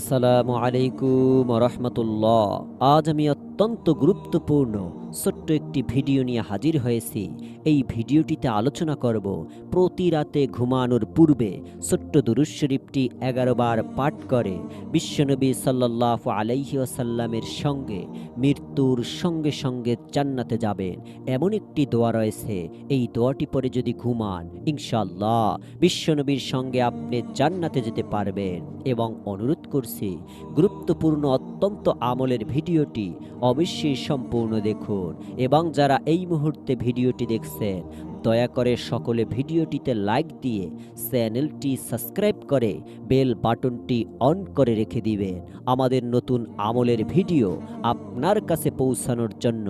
আসসালামু আলাইকুম রহমতুল্লাহ আজ আমি অত্যন্ত গুরুত্বপূর্ণ ছোট্ট একটি ভিডিও নিয়ে হাজির হয়েছি। এই ভিডিওটিতে আলোচনা করব প্রতি রাতে ঘুমানোর পূর্বে ছোট্ট দুরুজ শরীফটি এগারো বার পাঠ করে। বিশ্বনবী সাল্লাহ আলাইহি আসাল্লামের সঙ্গে মৃত্যুর সঙ্গে সঙ্গে জান্নাতে যাবেন। এমন একটি দোয়া রয়েছে, এই দোয়াটি পরে যদি ঘুমান ইনশাল্লাহ বিশ্বনবীর সঙ্গে আপনি জান্নাতে যেতে পারবেন। এবং অনুরোধ করছি, গুরুত্বপূর্ণ অত্যন্ত আমলের ভিডিওটি অবশ্যই সম্পূর্ণ দেখুন। এবং যারা এই মুহূর্তে ভিডিওটি দেখছেন দয়া করে সকলে ভিডিওটিতে লাইক দিয়ে চ্যানেলটি সাবস্ক্রাইব করে বেল বাটনটি অন করে রেখে দিবেন। আমাদের নতুন আমলের ভিডিও আপনার কাছে পৌঁছানোর জন্য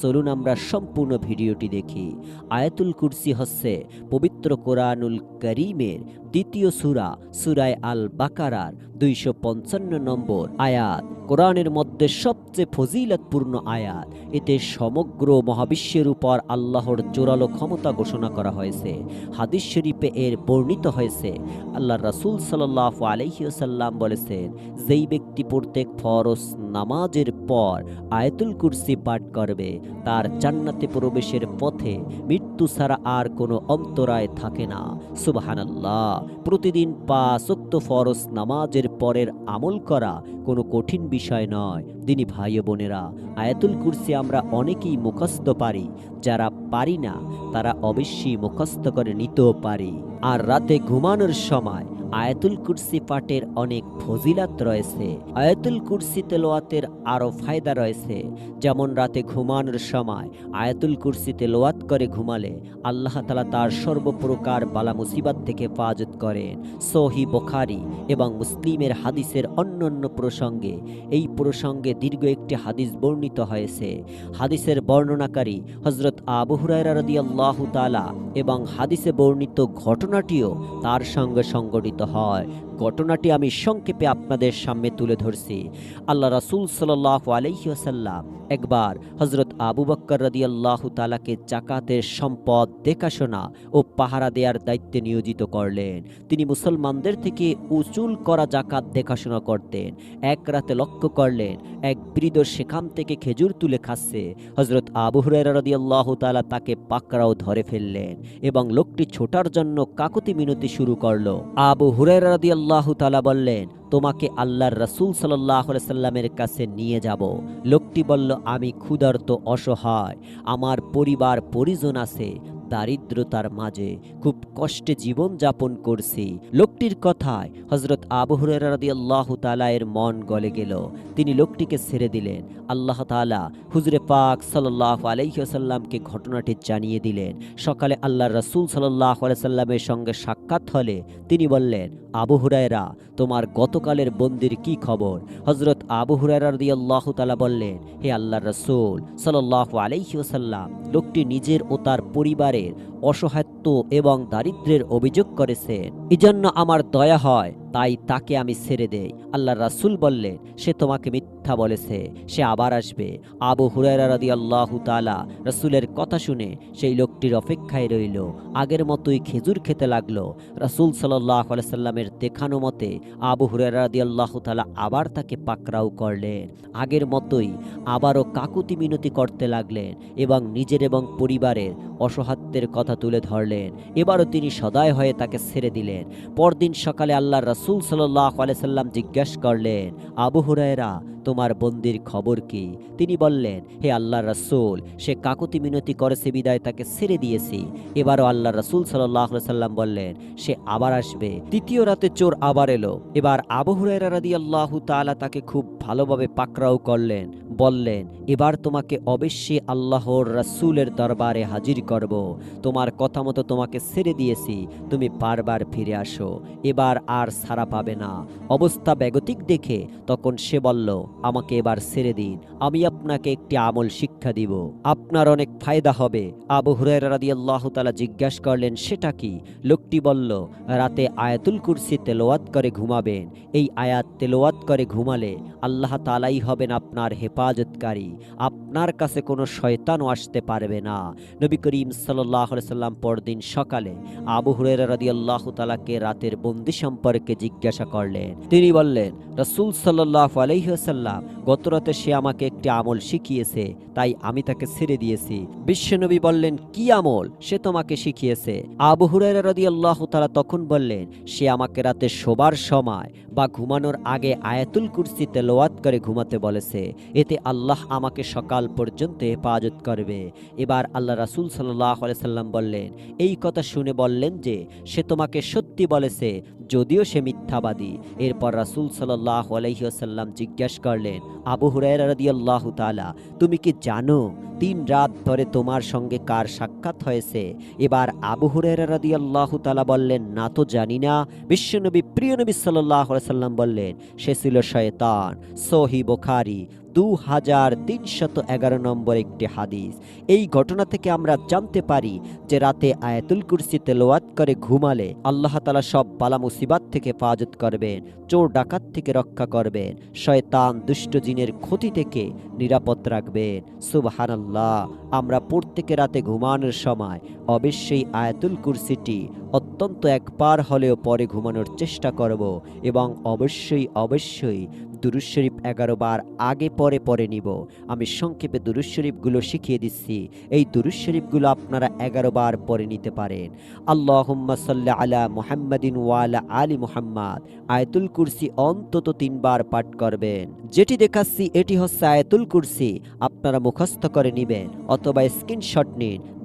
চলুন আমরা সম্পূর্ণ ভিডিওটি দেখি। আয়াতুল কুরসি হচ্ছে পবিত্র কোরআনুল করিমের দ্বিতীয় সুরা, সুরায় আল বাকারার দুইশো পঞ্চান্ন নম্বর আয়াত। কোরআনের মধ্যে সবচেয়ে ফজিলতপূর্ণ আয়াত। এতে সমগ্র মহাবিশ্বের উপর আল্লাহর জোরালো ক্ষমতা ঘোষণা করা হয়েছে। হাদিস শরীফে এর বর্ণিত হয়েছে আল্লাহ রাসূল সাল্লাহ আলহিউসাল্লাম বলেছেন, যেই ব্যক্তি প্রত্যেক ফরস নামাজের পর আয়াতুল কুরসি পাঠ করবে, তার জান্নাতে প্রবেশের পথে মৃত্যু ছাড়া আর কোনো অন্তরায় থাকে না। সুবাহানাল্লাহ। প্রতিদিন পাঁচ ওয়াক্ত ফরজ নামাজের পরের আমল করা কোনো কঠিন বিষয় নয়। দিনী ভাই বোনেরা, আয়াতুল কুরসি আমরা অনেকেই মুখস্থ পারি। যারা পারি না, তারা অবশ্যই মুখস্থ করে নিতেও পারি। আর রাতে ঘুমানোর সময় আয়াতুল কুরসি পাঠের অনেক ফজিলাত রয়েছে। আয়াতুল কুরসি তেলোয়াতের আরও ফায়দা রয়েছে। যেমন রাতে ঘুমানোর সময় আয়াতুল কুরসি তেলোয়াত করে ঘুমালে আল্লাহ তালা তার সর্বপ্রকার বালা মুসিবাত থেকে হেফাজত করেন। সহি বোখারি এবং মুসলিমের হাদিসের অন্যান্য প্রসঙ্গে এই প্রসঙ্গে দীর্ঘ একটি হাদিস বর্ণিত হয়েছে। হাদিসের বর্ণনাকারী হজরত আবু হুরায়রা রাদিয়াল্লাহু তাআলা এবং হাদিসে বর্ণিত ঘটনাটিও তার সঙ্গে সংগঠিত হয় ঘটনাটি আমি সংক্ষেপে আপনাদের সামনে তুলে ধরছি। আল্লাহ রাসূল সাল্লাহ আলহিহাসাল্লাম একবার হজরত আবু বক্কর রাদিয়াল্লাহু তালাকে জাকাতের সম্পদ, দেখাশোনা ও পাহারা দেওয়ার দায়িত্বে নিয়োজিত করলেন। তিনি মুসলমানদের থেকে উচুল করা জাকাত দেখাশোনা করতেন। এক রাতে লক্ষ্য করলেন, এক বৃদ্ধ সেখান থেকে খেজুর তুলে খাচ্ছে। হজরত আবু হুরায়রা রাদিয়াল্লাহু তাআলা তাকে পাকড়াও ধরে ফেললেন এবং লোকটি ছোটার জন্য কাকতি মিনতি শুরু করল। আবু হুরায়রা রাদিয়াল্লাহু তাআলা বললেন, তোমাকে আল্লাহর রাসূল সাল্লাহ সাল্লামের কাছে নিয়ে যাব। লোকটি বলল, আমি ক্ষুধার্ত, অসহায়, আমার পরিবার পরিজন আছে, দারিদ্রতার মাঝে খুব কষ্টে জীবন যাপন করছি। লোকটির কথায় হজরত আবু হুরাদিয়াল্লাহ তালায়ের মন গলে গেল। তিনি লোকটিকে ছেড়ে দিলেন। আল্লাহ তালা হুজরে পাক সাল্লাহ আলাইসাল্লামকে ঘটনাটি জানিয়ে দিলেন। সকালে আল্লাহ রসুল সাল্লাহ সাল্লামের সঙ্গে সাক্ষাৎ হলে তিনি বললেন আবু হুরায়রা, তোমার গতকালের বন্দির কি খবর? হজরত আবু হুরায়রা দিয়াল্লাহ তালা বললেন, হে আল্লাহ রসুল সাল্লাহ আলাইসাল্লাম লোকটি নিজের ও তার পরিবারের অসহায়ত্ব এবং দারিদ্রের অভিযোগ করেছেন এজন্য আমার দয়া হয়, তাই তাকে আমি ছেড়ে দেই। আল্লাহ রাসুল বললেন, সে তোমাকে মিথ্যা বলেছে, সে আবার আসবে। আবু হুরায়রা রাদি আল্লাহ তালা রসুলের কথা শুনে সেই লোকটির অপেক্ষায় রইল। আগের মতোই খেজুর খেতে লাগল। রাসুল সাল্লাহ সাল্লামের দেখানো মতে আবু হুরায়রা রাদি আল্লাহ তালা আবার তাকে পাকরাও করলেন। আগের মতোই আবারও কাকুতি মিনতি করতে লাগলেন এবং নিজের এবং পরিবারের অসহাত্যের কথা তুলে ধরলেন। এবারও তিনি সদায় হয়ে তাকে ছেড়ে দিলেন। পরদিন সকালে আল্লাহ রসুল সাল্লাহ আলাইসাল্লাম জিজ্ঞাসা করলেন, আবু হুরায়রা তোমার বন্দির খবর কি? তিনি বললেন, হে আল্লাহ রাসুল, সে কাকুতি মিনতি করেছে, বিদায় তাকে ছেড়ে দিয়েছি। এবারও আল্লাহ রাসুল সাল্লাহ সাল্লাম বললেন, সে আবার আসবে। তৃতীয় রাতে চোর আবার এলো। এবার আবু হুরায়রা রাদি আল্লাহ তালা তাকে খুব ভালোভাবে পাকড়াও করলেন। বললেন, এবার তোমাকে অবশ্যই আল্লাহর রাসুলের দরবারে হাজির করব। তোমার কথা মতো তোমাকে ছেড়ে দিয়েছি, তুমি বারবার ফিরে আসো। এবার আর সারা পাবে না। অবস্থা বেগতিক দেখে তখন সে বলল আমাকে এবার ছেড়ে দিন। আমি আপনাকে একটি আমল শিক্ষা দিব। আপনার অনেক ফায়দা হবে। আবু হুরায় রাদি আল্লাহ তালা জিজ্ঞাসা করলেন, সেটা কি? লোকটি বলল, রাতে আয়াতুল কুরসি তেলোয়াত করে ঘুমাবেন। এই আয়াত তেলোয়াত করে ঘুমালে আল্লাহ তালাই হবেন আপনার হেফাজতকারী। আপনার কাছে কোনো শয়তানও আসতে পারবে না। নবী করিম সাল্লাহ সাল্লাম পরদিন সকালে আবু হুরের তালাকে রাতের বন্দি সম্পর্কে জিজ্ঞাসা করলেন। তিনি বললেন, রসুল সাল্লাহ আলহিহাসাল্লাম গত রাতে সে আমাকে একটি আমল শিখিয়েছে, তাই আমি তাকে ছেড়ে দিয়েছি। বিশ্বনবী বললেন, কি আমল? সে তোমাকে শিখিয়েছে। আবু হুরের রাদি আল্লাহ তালা তখন বললেন, সে আমাকে রাতে শোবার সময় বা ঘুমানোর আগে আয়াতুল কুরসি তেলোয়াত করে ঘুমাতে বলেছে। এতে আল্লাহ আমাকে সকাল পর্যন্ত হেফাজত করবে। এবার আল্লাহ রাসুল সাল্লাহ সাল্লাম বললেন, এই কথা শুনে বললেন যে, সে তোমাকে সত্যি বলেছে যদিও সে মিথ্যাবাদী। এরপর রাসুল সাল্লাহ আলহিহাসাল্লাম জিজ্ঞাসা করলেন, আবু রাদিয়াল্লাহু তাআলা, তুমি কি জানো তিন রাত ধরে তোমার সঙ্গে কার সাক্ষাৎ হয়েছে? এবার আবু হুরায়রা রাদিয়াল্লাহু তাআলা বললেন, না তো জানি না। বিশ্বনবী প্রিয় নবী আলাইহি সাল্লাম বললেন, সে ছিল শয়তান। সহি বুখারী। দু হাজার তিনশত এগারো নম্বর একটি হাদিস। এই ঘটনা থেকে আমরা জানতে পারি যে রাতে আয়াতুল কুরসি তেলোয়াত করে ঘুমালে আল্লাহ তালা সব বালা মুসিবাত থেকে হেফাজত করবেন, চোর ডাকাত থেকে রক্ষা করবেন, শয়তান দুষ্ট জিনের ক্ষতি থেকে নিরাপদ রাখবেন। সুবহানাল্লাহ, আমরা প্রত্যেকে রাতে ঘুমানোর সময় অবশ্যই আয়াতুল কুরসিটি অত্যন্ত একবার হলেও পরে ঘুমানোর চেষ্টা করব এবং অবশ্যই অবশ্যই দুরুজ শরীফ এগারো বার আগে পরে পরে নিব। আমি সংক্ষেপে দুরুজ শরীফগুলো শিখিয়ে দিচ্ছি। এই দুরুজ শরীফগুলো আপনারা এগারো বার পরে নিতে পারেন। আল্লাহুম্মা সাল্লি আলা মুহাম্মাদিন ওয়ালা আলী মুহাম্মাদ। আয়তুল কুরসি অন্তত তিনবার পাঠ করবেন। যেটি দেখাচ্ছি এটি হচ্ছে আয়তুল কুরসি। আপনারা মুখস্থ করে নেবেন অথবা স্ক্রিনশট নিন।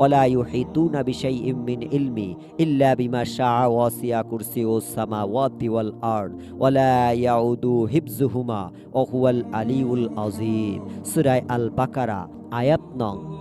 ওয়া লা ইউহিতুনা বিশাইইম মিন ইলমি ইল্লা বিমা শাআ ওয়াসিয়া কুরসিয়ুস সামাওয়াতি ওয়াল আরদ ওয়া লা ইয়াউদু হিফযুহুমা ওয়া হুয়াল আলিউল আযীম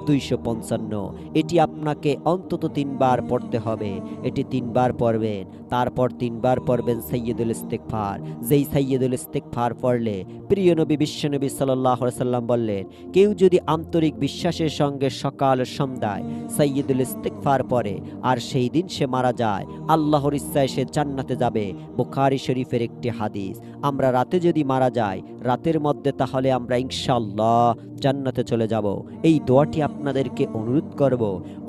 দুইশো পঞ্চান্ন। এটি আপনাকে অন্তত তিনবার পড়তে হবে। এটি তিনবার পড়বেন। তারপর তিনবার পড়বেন সৈয়দুল ইস্তেকফার যেই সৈয়দুল ইস্তেকফার পড়লে, প্রিয় নবী বিশ্বনবী সাল্লাম বললেন, কেউ যদি আন্তরিক বিশ্বাসের সঙ্গে সকাল সন্ধ্যায় সৈয়দুল ইস্তেকফার পড়ে, আর সেই দিন সে মারা যায়, আল্লাহর ইচ্ছায় সে জান্নাতে যাবে। বুখারি শরীফের একটি হাদিস। আমরা রাতে যদি মারা যাই, রাতের মধ্যে তাহলে আমরা ইনশাল্লাহ জান্নাতে চলে যাব। এই দোয়াটি আপনাদেরকে অনুরোধ করব,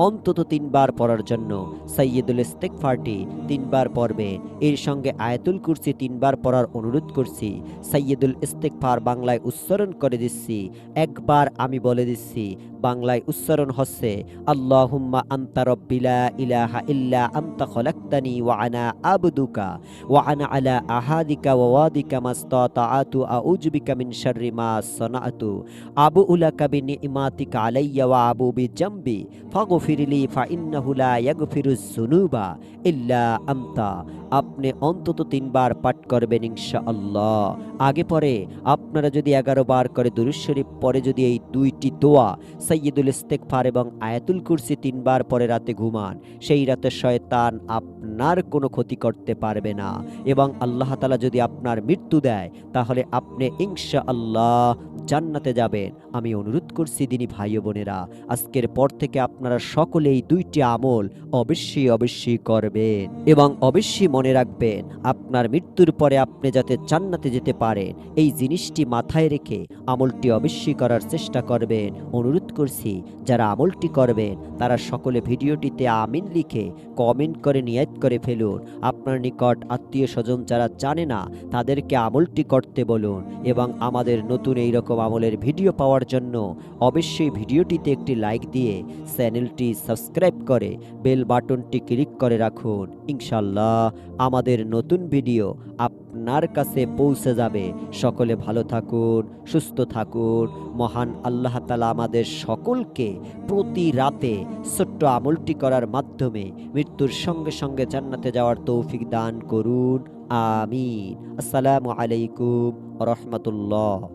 অন্তত তিনবার পড়ার জন্য। সৈয়দুল ইস্তেকফারটি তিনবার পড়বে। এর সঙ্গে আয়াতুল কুরসি তিনবার পড়ার অনুরোধ করছি। সৈয়দুল ইস্তেকফার বাংলায় উচ্চারণ করে দিচ্ছি। একবার আমি বলে দিচ্ছি বাংলায় উচ্চারণ হচ্ছে, আল্লাহুম্মা আন্তা রব্বিলা ইলাহা ইল্লা আন্তা খলাক্তানি ওয়া আনা আবদুকা ওয়া আনা আলা আহাদিকা ওয়া ওয়াদিকা মাস্তাতাআতু আউযুবিকা মিন শাররি মা সানাআতু আবু উলাকা বিনিমাতিকা আলাইয়া ওয়া আবু বিজামবি ফাগফিরলি ফাইন্নাহু লা ইয়াগফিরুজ যুনুবা ইল্লা আনতা। আপনি অন্তত তিনবার পাঠ করবেন ইনশাআল্লাহ। আগে পরে আপনারা যদি এগারো বার করে দুরুজ শরীফ, পরে যদি এই দুইটি দোয়া সৈয়দুল ইস্তেকফার এবং আয়াতুল কুরসি তিনবার পরে রাতে ঘুমান, সেই রাতে শয়তান আপনার কোনো ক্ষতি করতে পারবে না। এবং আল্লাহ তালা যদি আপনার মৃত্যু দেয়, তাহলে আপনি ইনশা আল্লাহ জান্নাতে যাবেন। আমি অনুরোধ করছি দিনী ভাই বোনেরা, আজকের পর থেকে আপনারা সকলেই দুইটি আমল অবশ্যই অবশ্যই করবেন এবং অবশ্যই মনে রাখবেন, আপনার মৃত্যুর পরে আপনি যাতে জান্নাতে যেতে পারেন এই জিনিসটি মাথায় রেখে আমলটি অবশ্যই করার চেষ্টা করবেন। অনুরোধ করছি, যারা আমলটি করবেন, তারা সকলে ভিডিওটিতে আমিন লিখে কমেন্ট করে নিয়ত করে ফেলুন। আপনার নিকট আত্মীয় স্বজন যারা জানে না, তাদেরকে আমলটি করতে বলুন এবং আমাদের নতুন এই রকম আমলের ভিডিও পাওয়ার জন্য অবশ্যই ভিডিওটিতে একটি লাইক দিয়ে চ্যানেলটি সাবস্ক্রাইব করে বেল বাটনটি ক্লিক করে রাখুন। ইনশাল্লাহ আমাদের নতুন ভিডিও আপনার কাছে পৌঁছে যাবে। সকলে ভালো থাকুন, সুস্থ থাকুন। মহান আল্লাহ তালা আমাদের সকলকে প্রতি রাতে ছোট্ট আমলটি করার মাধ্যমে মৃত্যুর সঙ্গে সঙ্গে জান্নাতে যাওয়ার তৌফিক দান করুন। আমিন। আসসালামু আলাইকুম রহমতুল্লাহ।